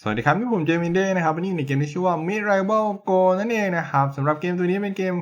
สวัสดีครับนี่ผมเจมินเด้นะครับวันนี้ในเกมที่ชื่อว่า Mid Rival Go นั่นเองนะครับสำหรับเกมตัวนี้เป็นเกม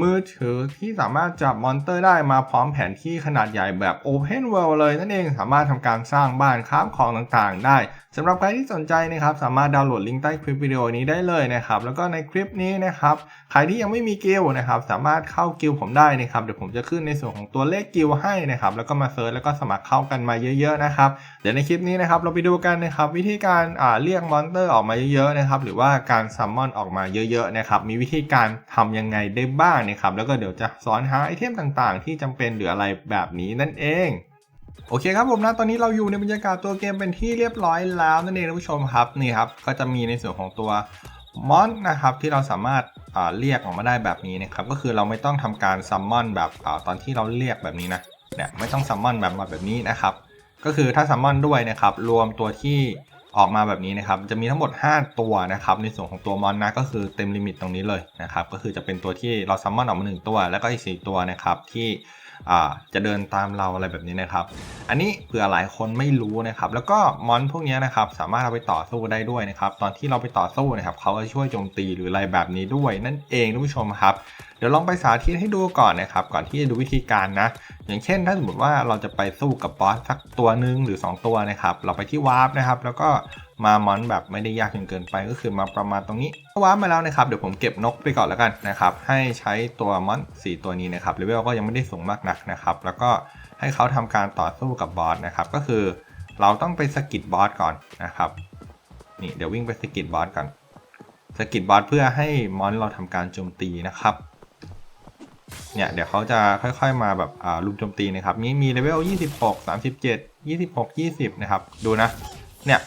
มือถือที่สามารถจับมอนเตอร์ได้มาพร้อมแผนที่ขนาดใหญ่แบบ Open World เลยนั่นเองสามารถทำการสร้างบ้านค้าของต่างๆ ได้สำหรับใครที่สนใจนะครับสามารถดาวน์โหลดลิงก์ใต้คลิปวิดีโอนี้ได้เลยนะครับแล้วก็ในคลิปนี้นะครับใครที่ยังไม่มีกิลนะครับสามารถเข้ากิลผมได้นะครับเดี๋ยวผมจะขึ้นในส่วนของตัวเลขกิลให้นะครับแล้วก็มาเซิร์ชแล้วก็สมัครเข้ากันมาเยอะๆนะครับเดี๋ยวในคลิปนี้นะครับเราไปดูกันนะครับวิธีการเรียกมอนเตอร์ออกมาเยอะๆนะครับหรือว่าการซัมมอนออกมาเยอะๆนะครับมีวิธีการทำยังไงได้บ้างนะครับ แล้วก็เดี๋ยวจะสอนหาไอเทมต่างๆ ที่จำเป็นหรืออะไรแบบนี้นั่นเองโอเคครับผมนะตอนนี้เราอยู่ในบรรยากาศตัวเกมเป็นที่เรียบร้อยแล้วนั่นเองท่านผู้ชมครับนี่ครับก็จะมีในส่วนของตัวมอนนะครับที่เราสามารถเรียกออกมาได้แบบนี้นะครับก็คือเราไม่ต้องทำการซัมมอนแบบอตอนที่เราเรียกแบบนี้นะเนี่ยไม่ต้องซัมมอนแบบมาแบบนี้นะครับก็คือถ้าซัมมอนด้วยนะครับรวมตัวที่ ออกมาแบบนี้นะครับ จะมีทั้งหมด 5 ตัวนะครับ ในส่วนของตัวมอนนะก็คือเต็มลิมิตตรงนี้เลยนะครับ ก็คือจะเป็นตัวที่เราซัมมอนออกมา1ตัว แล้วก็อีก4ตัวนะครับที่ จะเดินตามเราอะไรแบบนี้นะครับ อันนี้เผื่อหลายคนไม่รู้นะครับ แล้วก็มอนพวกนี้นะครับสามารถเอาไปต่อสู้ได้ด้วยนะครับ ตอนที่เราไปต่อสู้นะครับเขาจะช่วยโจมตีหรืออะไรแบบนี้ด้วย นั่นเองท่านผู้ชมครับ เดี๋ยวลองไปสาธิตให้ดูก่อนนะครับ ก่อนที่จะดูวิธีการนะ อย่างเช่น ถ้าสมมติว่าเราจะไปสู้กับบอสสักตัวหนึ่งหรือ 2 ตัวนะครับ เราไปที่วาร์ปนะครับ แล้วก็ มามอนแบบไม่ได้ยากจนเกินไปก็คือมาประมาณตรงนี้วาร์ปมาแล้วนะครับเดี๋ยวผมเก็บนกไปก่อนแล้วกันนะครับให้ใช้ตัวมอน4ตัวนี้นะครับเลเวลก็ยังไม่ได้สูงมากนักนะครับแล้วก็ให้เขาทำการต่อสู้กับบอสนะครับก็คือเราต้องไปสกิดบอสก่อนนะครับนี่เดี๋ยววิ่งไปสกิดบอสก่อนสกิดบอสเพื่อให้มอนเราทำการโจมตีนะครับเนี่ยเดี๋ยวเขาจะค่อยๆมาแบบอ่าลุมโจมตีนะครับมีมีเลเวล26 37 26 20นะครับดูนะเนี่ย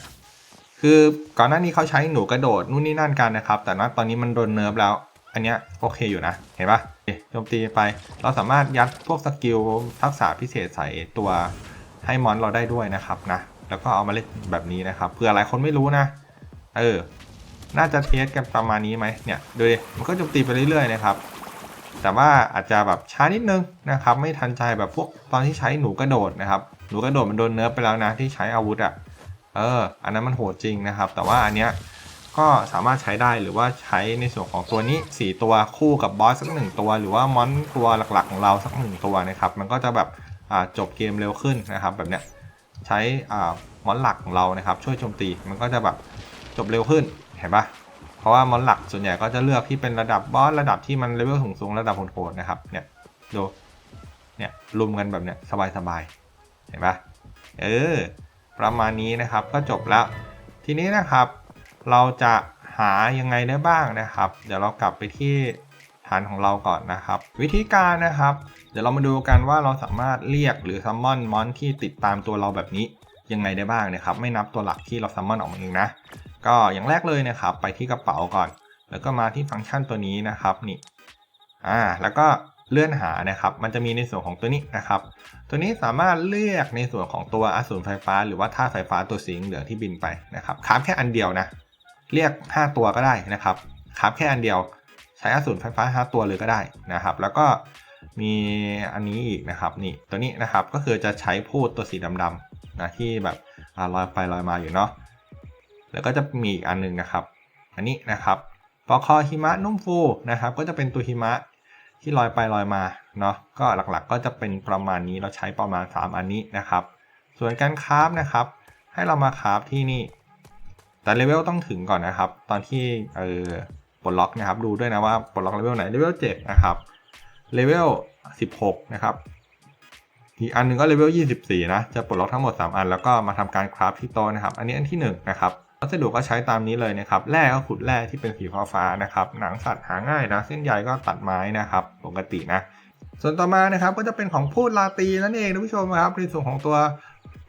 คือก่อนหน้านี้เขาใช้หนูกระโดดนู่นนี่นั่นกันนะครับ แต่ว่าตอนนี้มันโดนเนิร์ฟแล้ว อันเนี้ยโอเคอยู่นะ เห็นปะเอ๊ะโจมตีไป เราสามารถยัดพวกสกิลทักษะพิเศษใส่ตัวให้มอนเราได้ด้วยนะครับนะ แล้วก็เอามาเล่นแบบนี้นะครับ เผื่อหลายคนไม่รู้นะ เออ น่าจะเทสกันประมาณนี้ไหมเนี่ย ดูดิ มันก็โจมตีไปเรื่อยๆนะครับ แต่ว่าอาจจะแบบช้านิดนึงนะครับ ไม่ทันใจแบบพวกตอนที่ใช้หนูกระโดดนะครับ หนูกระโดดมันโดนเนิร์ฟไปแล้วนะที่ใช้อาวุธอะ่ะ เอออันนั้นมันโหดจริงนะครับ แต่ว่าอันเนี้ยก็สามารถใช้ได้หรือว่าใช้ในส่วนของตัวนี้ 4 ตัวคู่กับบอสสักหนึ่งตัว หรือว่ามอนตัวหลักๆของเราสักหนึ่งตัวนะครับ มันก็จะแบบจบเกมเร็วขึ้นนะครับ แบบเนี้ยใช้มอนหลักของเรานะครับ ช่วยโจมตีมันก็จะแบบจบเร็วขึ้นเห็นปะเพราะว่ามอนหลักส่วนใหญ่ก็จะเลือกที่เป็นระดับบอสระดับที่มันเลเวลสูงสูงๆระดับโหดๆนะครับเนี่ยดูเนี่ยรุมกันแบบเนี้ยสบายๆเห็นปะเออ ประมาณนี้นะครับก็จบแล้ว ทีนี้นะครับเราจะหายังไงได้บ้างนะครับ เดี๋ยวเรากลับไปที่ฐานของเราก่อนนะครับ วิธีการนะครับ เดี๋ยวเรามาดูกันว่าเราสามารถเรียกหรือซัมมอนมอนที่ติดตามตัวเราแบบนี้ยังไงได้บ้างนะครับ ไม่นับตัวหลักที่เราซัมมอนออกมาเองนะ ก็อย่างแรกเลยนะครับ ไปที่กระเป๋าก่อน แล้วก็มาที่ฟังก์ชันตัวนี้นะครับนี่อ่าแล้วก็เลื่อนหานะครับ มันจะมีในส่วนของตัวนี้นะครับ ตัวนี้สามารถเลือกในส่วนของตัวอสูรไฟฟ้า หรือว่าท่าไฟฟ้าตัวสีเหลืองที่บินไปนะครับคราฟแค่อันเดียวนะ เรียก 5 ตัวก็ได้นะครับคราฟแค่อันเดียว ใช้อสูรไฟฟ้า 5 ตัวเลยก็ได้นะครับ แล้วก็มีอันนี้อีกนะครับนี่ตัวนี้นะครับก็คือจะใช้พูดตัวสีดำๆนะที่แบบอลอยไปลอยมาอยู่เนาะแล้วก็จะมีอีกอันหนึงนะครับ อันนี้นะครับปอคอหิมะนุ่มฟูนะครับ ก็จะเป็นตัวหิมะที่ลอยไปลอยมา เนาะก็หลักๆก็จะเป็นประมาณนี้เราใช้ประมาณ 3 อันนี้นะครับ ส่วนการคราฟนะครับ ให้เรามาคราฟที่นี่ แต่เลเวลต้องถึงก่อนนะครับ ตอนที่เออปลดล็อกนะครับ ดูด้วยนะว่าปลดล็อกเลเวลไหนเลเวล7นะครับเลเวล16 นะครับอีกอันหนึงก็เลเวล24 นะ จะปลดล็อกทั้งหมด 3 อัน แล้วก็มาทำการคราฟที่โต๊ะนะครับ อันนี้อันที่ 1 นะครับ วัสดุก็ใช้ตามนี้เลยนะครับ แร่ก็ขุดแร่ที่เป็นสีฟ้าฟ้าๆนะครับ หนังสัตว์หาง่ายนะ เส้นใยก็ตัดไม้นะครับ ปกตินะ ส่วนต่อมานะครับก็จะเป็นของพูดลาตีนั่นเองท่านผู้ชมครับในส่วนของตัว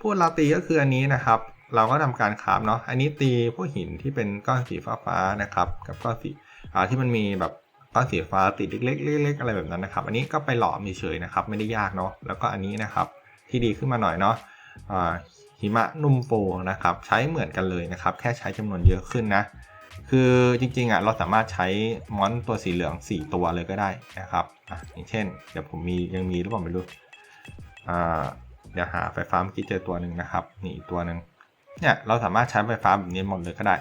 พูดลาตีก็คืออันนี้นะครับ เราก็ทำการคราฟเนาะอันนี้ตีพวกหินที่เป็นก้อนสีฟ้าฟ้าๆนะครับกับก้อนสีอ่าที่มันมีแบบก้อนสีฟ้าติดเล็กๆเล็กๆอะไรแบบนั้นนะครับ อันนี้ก็ไปหลอมเฉยๆนะครับ ไม่ได้ยากเนาะแล้วก็อันนี้นะครับที่ดีขึ้นมาหน่อยเนาะหิมะนุ่มโฟนะครับ ใช้เหมือนกันเลยนะครับ แค่ใช้จำนวนเยอะขึ้นนะ คือจริงๆอะเราสามารถใช้มอนตัวสีเหลือง 4 ตัวเลยก็ได้นะครับอะอย่างเช่น เดี๋ยวผมมียังมีหรือเปล่าไม่รู้อ่าเดี๋ยวหาไฟฟ้าเมื่อกี้เจอตัวหนึ่งนะครับนี่อีกตัวหนึ่งเนี่ยเราสามารถใช้ไฟฟ้าแบบนี้หมดเลยก็ได้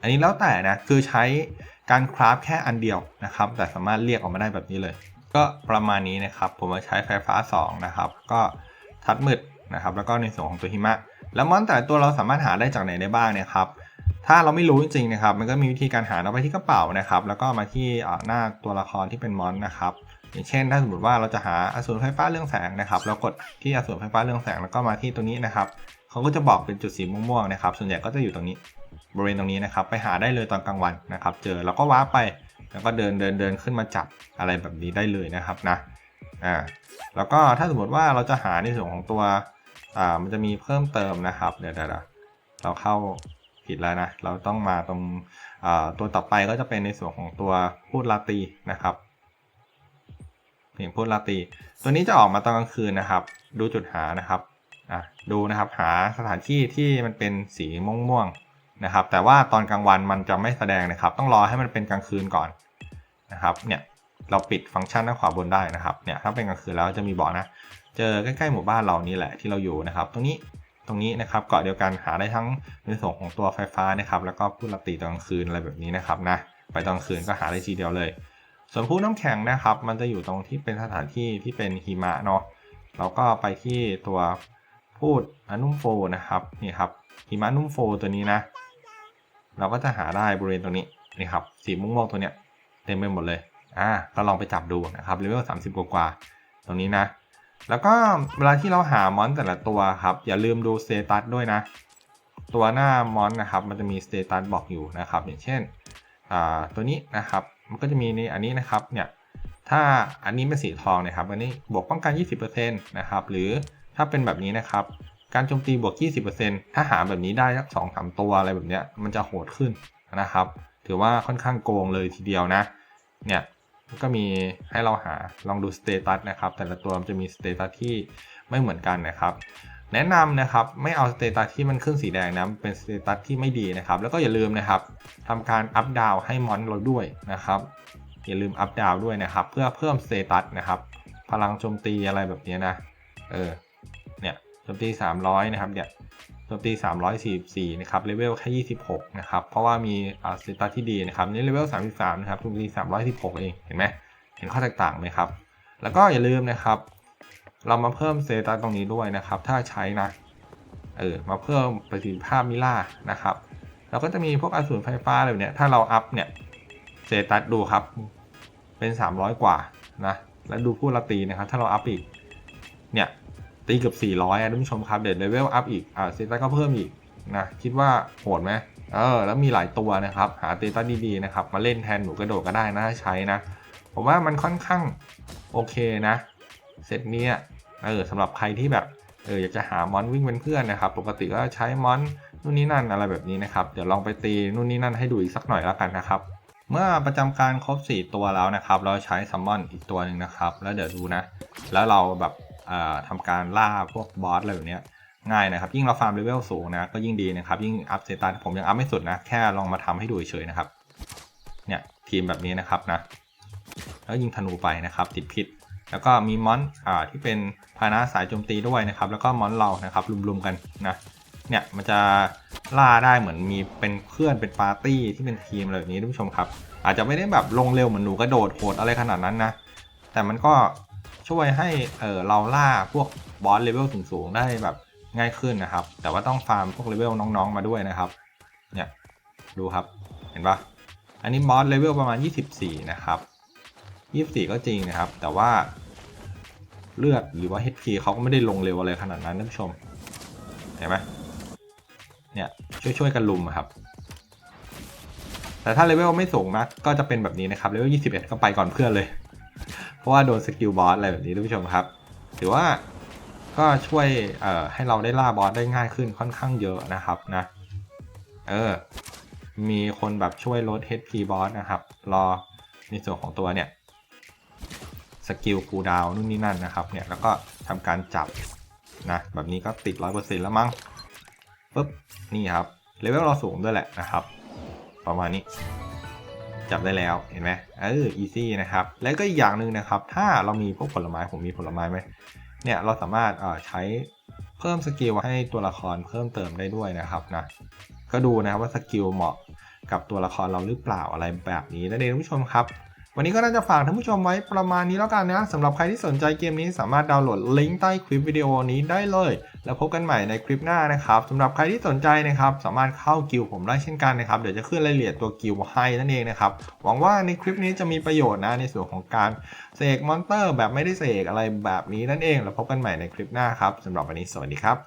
อันนี้แล้วแต่นะคือใช้การคราฟแค่อันเดียวนะครับ แต่สามารถเรียกออกมาได้แบบนี้เลย ก็ประมาณนี้นะครับ ผมมาใช้ไฟฟ้า 2 นะครับ ก็ทัดมืดนะครับ แล้วก็ในส่วนของตัวหิมะ แล้วมอนแต่ละตัวเราสามารถหาได้จากไหนได้บ้างเนี่ยครับ ถ้าเราไม่รู้จริงๆนะครับ มันก็มีวิธีการหาเราไปที่กระเป๋านะครับ แล้วก็มาที่หน้าตัวละครที่เป็นมอนนะครับ อย่างเช่น ถ้าสมมติว่าเราจะหาอสูรไฟฟ้าเรื่องแสงนะครับ เรากดที่อสูรไฟฟ้าเรื่องแสงแล้วก็มาที่ตัวนี้นะครับ เขาก็จะบอกเป็นจุดสีม่วงๆนะครับ ส่วนใหญ่ก็จะอยู่ตรงนี้ บริเวณตรงนี้นะครับ ไปหาได้เลยตอนกลางวันนะครับ เจอแล้วก็ว้าไป แล้วก็เดินเดินเดินขึ้นมาจับอะไรแบบนี้ได้เลยนะครับนะ อ่า แล้วก็ถ้าสมมติว่าเราจะหาในส่วนของตัว อ่า มันจะมีเพิ่มเติมนะครับ เดี๋ยวเดี๋ยวเดี๋ยวเราเข้า ผิดแล้วนะ เราต้องมาตรงตัวต่อไปก็จะเป็นในส่วนของตัวพูดลาตีนะครับเพียงพูดลาตี ตัวนี้จะออกมาตอนกลางคืนนะครับ ดูจุดหานะครับดูนะครับหาสถานที่ที่มันเป็นสีม่วงๆนะครับ แต่ว่าตอนกลางวันมันจะไม่แสดงนะครับ ต้องรอให้มันเป็นกลางคืนก่อนนะครับเนี่ยเราปิดฟังก์ชันด้านขวาบนได้นะครับเนี่ยถ้าเป็นกลางคืนแล้วจะมีบอกนะ เจอใกล้ๆหมู่บ้านเรานี่แหละที่เราอยู่นะครับ ตรงนี้ ตรงนี้นะครับเกาะเดียวกันหาได้ทั้งในส่วนของตัวไฟฟ้านะครับ แล้วก็ผู้รับตีตอนกลางคืนอะไรแบบนี้นะครับนะไปตอนกลางคืนก็หาได้ทีเดียวเลย ส่วนผู้น้ำแข็งนะครับ มันจะอยู่ตรงที่เป็นสถานที่ที่เป็นหิมะเนาะเราก็ไปที่ตัวพูดอนุ่มโฟนะครับนี่ครับหิมะนุ่มโฟตัวนี้นะ เราก็จะหาได้บริเวณตรงนี้นี่ครับสีม่วงๆตัวเนี้ยเต็มไปหมดเลยอ่าก็ลองไปจับดูนะครับเลเวล30กว่าตรงนี้นะ แล้วก็เวลาที่เราหามอนแต่ละตัวครับ อย่าลืมดูสเตตัสด้วยนะ ตัวหน้ามอนนะครับ มันจะมีสเตตัสบอกอยู่นะครับ อย่างเช่นตัวนี้นะครับ มันก็จะมีในอันนี้นะครับเนี่ยถ้าอันนี้เป็นสีทองนะครับ อันนี้บวกป้องกัน 20%นะครับ หรือถ้าเป็นแบบนี้นะครับ การโจมตีบวก 20%ถ้าหาแบบนี้ได้สักสองสามตัวอะไรแบบเนี้ยมันจะโหดขึ้นนะครับ ถือว่าค่อนข้างโกงเลยทีเดียวนะ เนี่ย ก็มีให้เราหาลองดูสเตตัสนะครับ แต่ละตัวมันจะมีสเตตัสที่ไม่เหมือนกันนะครับ แนะนำนะครับไม่เอาสเตตัสที่มันขึ้นสีแดงนะเป็นสเตตัสที่ไม่ดีนะครับ แล้วก็อย่าลืมนะครับทำการอัปดาวให้มอนเราด้วยนะครับ อย่าลืมอัปดาวด้วยนะครับ เพื่อเพิ่มสเตตัสนะครับ พลังโจมตีอะไรแบบนี้นะ เออเนี่ยโจมตี 300 นะครับเนี่ย โจมตี 344 นะครับ เลเวลแค่ 26 นะครับ เพราะว่ามีอ่าสเตตัสที่ดีนะครับ นี่เลเวล 33 นะครับโจมตี 316 เอง เห็นไหม เห็นข้อแตกต่างไหมครับ แล้วก็อย่าลืมนะครับ เรามาเพิ่มสเตตัสตรงนี้ด้วยนะครับ ถ้าใช้นะ เออ มาเพิ่มประสิทธิภาพมิล่านะครับเราก็จะมีพวกอสูรไฟฟ้าอะไรแบบเนี้ยถ้าเราอัพเนี่ยสเตตัสดูครับ เป็น 300 กว่านะ แล้วดูผู้ละตีนะครับ ถ้าเราอัพอีก เนี่ย ตีเกือบ 400อะท่านผู้ชมครับ เด็ดเลเวลอัพอีก อ่าเตตัสก็เพิ่มอีกนะ คิดว่าโหดไหมเออ แล้วมีหลายตัวนะครับ หาเตตัสดีๆนะครับ มาเล่นแทนหนูกระโดดก็ได้นะใช้นะ ผมว่ามันค่อนข้างโอเคนะ เซตเนี้ยเออสำหรับใครที่แบบ เอออยากจะหามอนวิ่งเป็นเพื่อนนะครับ ปกติก็ใช้มอนนู่นนี่นั่นอะไรแบบนี้นะครับ เดี๋ยวลองไปตีนู่นนี่นั่นให้ดูอีกสักหน่อยแล้วกันนะครับ เมื่อประจำการครบ 4 ตัวแล้วนะครับ เราใช้ซัมมอนอีกตัวหนึ่งนะครับ แล้วเดี๋ยวดูนะ แล้วเราแบบ ทำการล่าพวกบอสอะไรแบบเนี้ยง่ายนะครับ ยิ่งเราฟาร์มเลเวลสูงนะก็ยิ่งดีนะครับ ยิ่งอัพเซตันผมยังอัพไม่สุดนะ แค่ลองมาทำให้ดูเฉยๆนะครับ เนี่ยทีมแบบนี้นะครับนะ แล้วยิงธนูไปนะครับ ติดพิษ แล้วก็มีมอนอ่าที่เป็นพานะสายโจมตีด้วยนะครับ แล้วก็มอนเรานะครับรุมๆกันนะเนี่ยมันจะล่าได้เหมือนมีเป็นเพื่อนเป็นปาร์ตี้ที่เป็นทีมอะไรแบบนี้ท่านผู้ชมครับ อาจจะไม่ได้แบบลงเร็วเหมือนหนูกระโดดโหดอะไรขนาดนั้นนะ แต่มันก็ ช่วยให้เออเราล่าพวกบอสเลเวลสูงๆ ได้แบบง่ายขึ้นนะครับ แต่ว่าต้องฟาร์มพวกเลเวลน้องๆมาด้วยนะครับ เนี่ยดูครับเห็นปะอันนี้บอสเลเวลประมาณ 24 นะครับ 24 ก็จริงนะครับ แต่ว่าเลือดหรือว่า HP เขาก็ไม่ได้ลงเร็วอะไรขนาดนั้นท่านผู้ชม เห็นไหมเนี่ยช่วยๆกันลุมครับ แต่ถ้าเลเวลไม่สูงนะก็จะเป็นแบบนี้นะครับเลเวล 21 ก็ไปก่อนเพื่อนเลย เพราะว่าโดนสกิลบอสอะไรแบบนี้ท่านผู้ชมครับ ถือว่าก็ช่วยเอ่อให้เราได้ล่าบอสได้ง่ายขึ้นค่อนข้างเยอะนะครับนะ เออ มีคนแบบช่วยลด HP บอสนะครับ รอในส่วนของตัวเนี่ยสกิลคูลดาวน์นู่นนี่นั่นนะครับเนี่ยแล้วก็ทำการจับนะแบบนี้ก็ติด 100%แล้วมั้งปุ๊บนี่ครับเลเวลเราสูงด้วยแหละนะครับ ประมาณนี้ จับได้แล้วเห็นไหมเออ easy นะครับแล้วก็อีกอย่างหนึ่งนะครับ ถ้าเรามีพวกผลไม้ผมมีผลไม้ไหมเนี่ยเราสามารถเอ่อใช้เพิ่มสกิลให้ตัวละครเพิ่มเติมได้ด้วยนะครับนะก็ดูนะครับว่าสกิลเหมาะกับตัวละครเราหรือเปล่าอะไรแบบนี้นั่นเองท่านผู้ชมครับ วันนี้ก็น่าจะฝากท่านผู้ชมไว้ประมาณนี้แล้วกันนะสำหรับใครที่สนใจเกมนี้สามารถดาวน์โหลดลิงก์ใต้คลิปวิดีโอนี้ได้เลย แล้วพบกันใหม่ในคลิปหน้านะครับสำหรับใครที่สนใจนะครับสามารถเข้ากิลผมได้เช่นกันนะครับเดี๋ยวจะขึ้นรายละเอียดตัวกิลให้นั่นเองนะครับหวังว่าในคลิปนี้จะมีประโยชน์นะในส่วนของการเสกมอนเตอร์แบบไม่ได้เสกอะไรแบบนี้นั่นเอง แล้วพบกันใหม่ในคลิปหน้าครับสำหรับวันนี้สวัสดีครับ